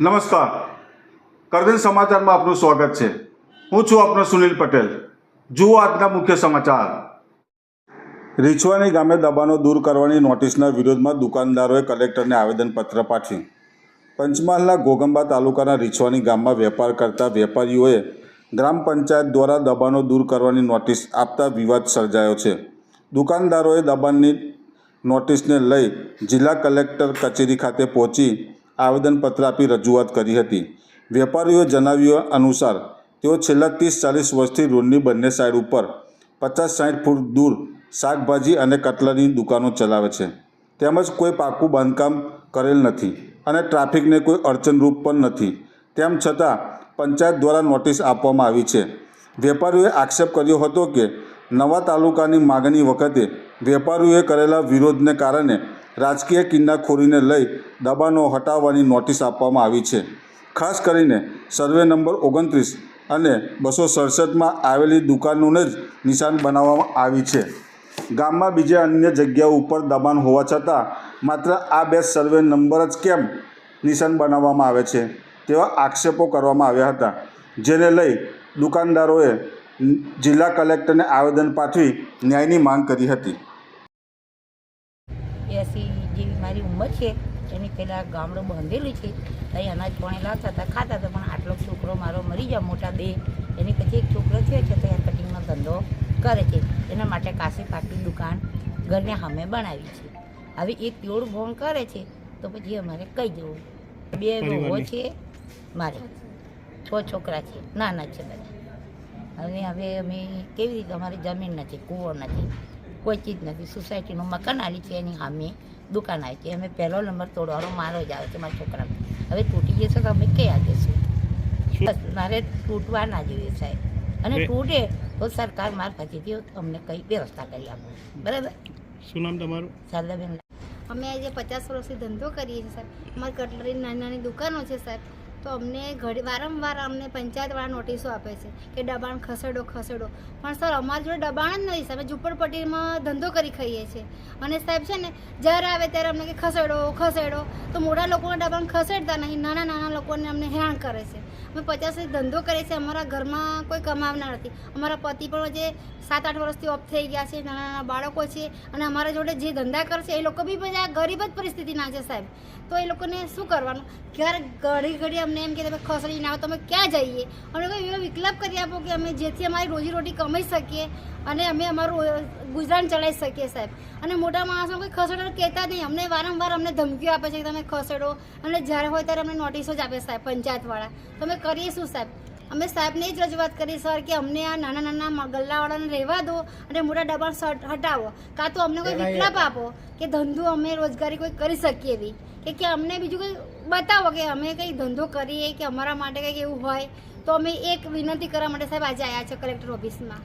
નમસ્કાર. કરદન સમાચારમાં આપનું સ્વાગત છે. હું છું આપનો સુનિલ પટેલ. જુઓ આજના મુખ્ય સમાચાર. રીછવાની ગામે દબાણો દૂર કરવાની નોટિસના વિરોધમાં દુકાનદારોએ કલેક્ટરને આવેદનપત્ર પાઠવ્યું. પંચમહાલના ગોગંબા તાલુકાના રીછવાની ગામમાં વેપાર કરતા વેપારીઓએ ગ્રામ પંચાયત દ્વારા દબાણો દૂર કરવાની નોટિસ આપતા વિવાદ સર્જાયો છે. દુકાનદારોએ દબાણની નોટિસને લઈ જિલ્લા કલેક્ટર કચેરી ખાતે પહોંચી આવેદનપત્ર આપી રજૂઆત કરી હતી. વેપારીઓએ જણાવ્યું અનુસાર, તેઓ છેલ્લા ત્રીસ ચાલીસ વર્ષથી રોડની બંને સાઈડ ઉપર પચાસ સાઠ ફૂટ દૂર શાકભાજી અને કટલરીની દુકાનો ચલાવે છે. તેમજ કોઈ પાકું બાંધકામ કરેલ નથી અને ટ્રાફિકને કોઈ અડચણરૂપ પણ નથી. તેમ છતાં, પંચાયત દ્વારા નોટિસ આપવામાં આવી છે. વેપારીઓએ આક્ષેપ કર્યો હતો કે, નવા તાલુકાની માગણી વખતે વેપારીઓએ કરેલા વિરોધને કારણે રાજકીય કિન્નાખોરીને લઈ દબાણો હટાવવાની નોટિસ આપવામાં આવી છે. ખાસ કરીને સર્વે નંબર ઓગણત્રીસ અને બસો સડસઠમાં આવેલી દુકાનોને જ નિશાન બનાવવામાં આવી છે. ગામમાં બીજે અન્ય જગ્યાઓ ઉપર દબાણ હોવા છતાં માત્ર આ બે સર્વે નંબર જ કેમ નિશાન બનાવવામાં આવે છે તેવા આક્ષેપો કરવામાં આવ્યા હતા, જેને લઈ દુકાનદારોએ જિલ્લા કલેક્ટરને આવેદન પાઠવી ન્યાયની માંગ કરી હતી. છે. એની પહેલાં ગામડું બાંધેલું છે. ત્યાં અનાજ પાણી લાવતા હતા ખાતા હતા પણ આટલો છોકરો મારો મરી જાય મોટા બે એની પછી એક છોકરો થયો છે ત્યાં કટિંગનો ધંધો કરે છે. એના માટે કાશી પાકની દુકાન ઘરને અમે બનાવી છે. હવે એક પ્યોર ફોન કરે છે તો પછી અમારે કહી જવું? બે વહુઓ છે મારે. છ છોકરા છે નાના છે બધા. અને હવે અમે કેવી રીતે અમારી જમીન નથી કૂવો નથી. કોઈ ચીજ નથી. સોસાયટીનું મકાન આલી છે એની સામે દુકાન આવી છે. અમે પહેલો નંબર તોડવાનો મારો જ આવે છે મારા છોકરાને. હવે તૂટી જશે તો અમે ક્યાં જઈશું બસ મારે તૂટવા ના જોઈએ સાહેબ. અને તૂટે તો સરકાર મારફતથી અમને કંઈ વ્યવસ્થા કરી આપો. બરાબર? શું નામ તમારું? શારદાબેન. અમે આજે પચાસ વર્ષથી ધંધો કરીએ છીએ સાહેબ. અમારી કટલરી નાની નાની દુકાનો છે સાહેબ. તો અમને ઘડી, વારંવાર અમને પંચાયતવાળા નોટિસો આપે છે કે દબાણ ખસેડો ખસેડો. પણ સર, અમારી જોડે દબાણ જ નથી સાહેબ. ઝુંપડપટ્ટીમાં ધંધો કરી ખાઈએ છીએ. અને સાહેબ છે ને, જ્યારે આવે ત્યારે અમને કે ખસેડો ખસેડો. તો મોટા લોકોને દબાણ ખસેડતા નહીં, નાના નાના લોકોને અમને હેરાન કરે છે. અમે પચાસ ધંધો કરીએ છીએ, અમારા ઘરમાં કોઈ કમાવનાર નથી. અમારા પતિ પણ જે સાત આઠ વર્ષથી ઓફ થઈ ગયા છે, નાના નાના બાળકો છે અને અમારા જોડે જે ધંધા કરશે એ લોકો બી બધા ગરીબ જ પરિસ્થિતિના છે, સાહેબ. તો એ લોકોને શું કરવાનું? ક્યારે ઘડી ઘડી અમને એમ કે તમે ખસડી ના તમે ક્યાં જઈએ અમને કોઈ એવો વિકલ્પ કરી આપો કે અમે જેથી અમારી રોજીરોટી કમાઈ શકીએ અને અમે અમારું ગુજરાન ચલાવી શકીએ સાહેબ અને મોટા માણસો કોઈ ખસેડો કહેતા નહીં અમને વારંવાર અમને ધમકીઓ આપે છે કે તમે ખસેડો અને જ્યારે હોય ત્યારે અમને નોટિસો જ આપે સાહેબ પંચાયતવાળા તમે કરીએ શું સાહેબ અમે સાહેબને જ રજૂઆત કરી સર કે અમને આ નાના નાના ગલ્લાવાળાને રહેવા દો અને મોટા સટ- હટાવો. કાં તો અમને કોઈ વિકલ્પ આપો કે ધંધો અમે રોજગારી કોઈ કરી શકીએ એવી. કે કે અમને બીજું કંઈ બતાવો કે અમે કંઈ ધંધો કરીએ કે અમારા માટે કંઈક એવું હોય. તો અમે એક વિનંતી કરવા માટે સાહેબ આજે આવ્યા છે કલેક્ટર ઓફિસમાં.